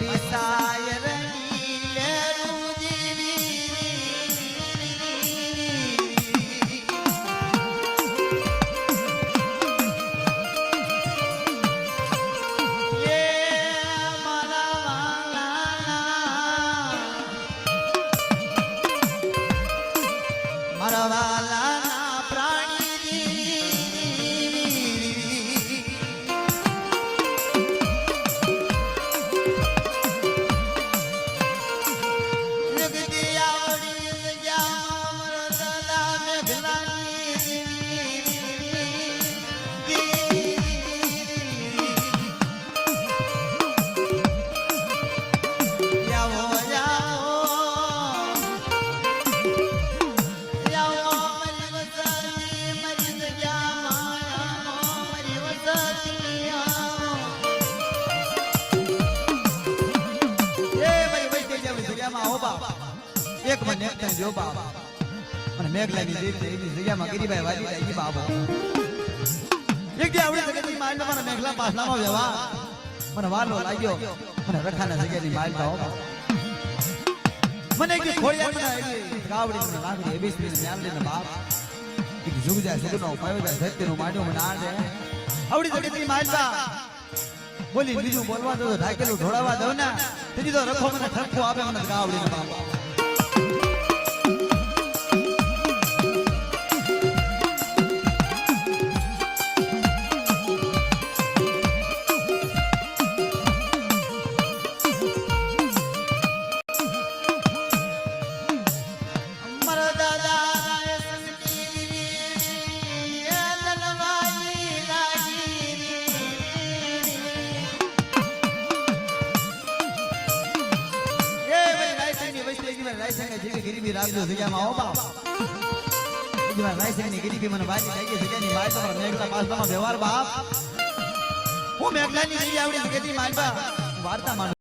મારી જગ્યામાં આવો બાપ. એક લાગ્યો. મને રખાના જગ્યાની મને બાપ. એક જુગ જાય જુગનો પાયો જાય સત્યનું માંડ્યો મને આ આવડી જગ્યાની માલ બોલી બીજું બોલવા દો ઢાકેલું ઢોળાવા દો ને. તેથી તો રખો મને ઠપકો આપે મને ગાવડી બાપ ગરીબી રાખજો જગ્યામાં આવો બાપ રાયસંગની ગરીબી મને બાજી લાગી જગ્યાની માય તમારા મેઘલા પાસમાં વ્યવહાર બાપ હું મેઘલાની ગરીબી આવડી જગ્યાની માય વાર્તા માનું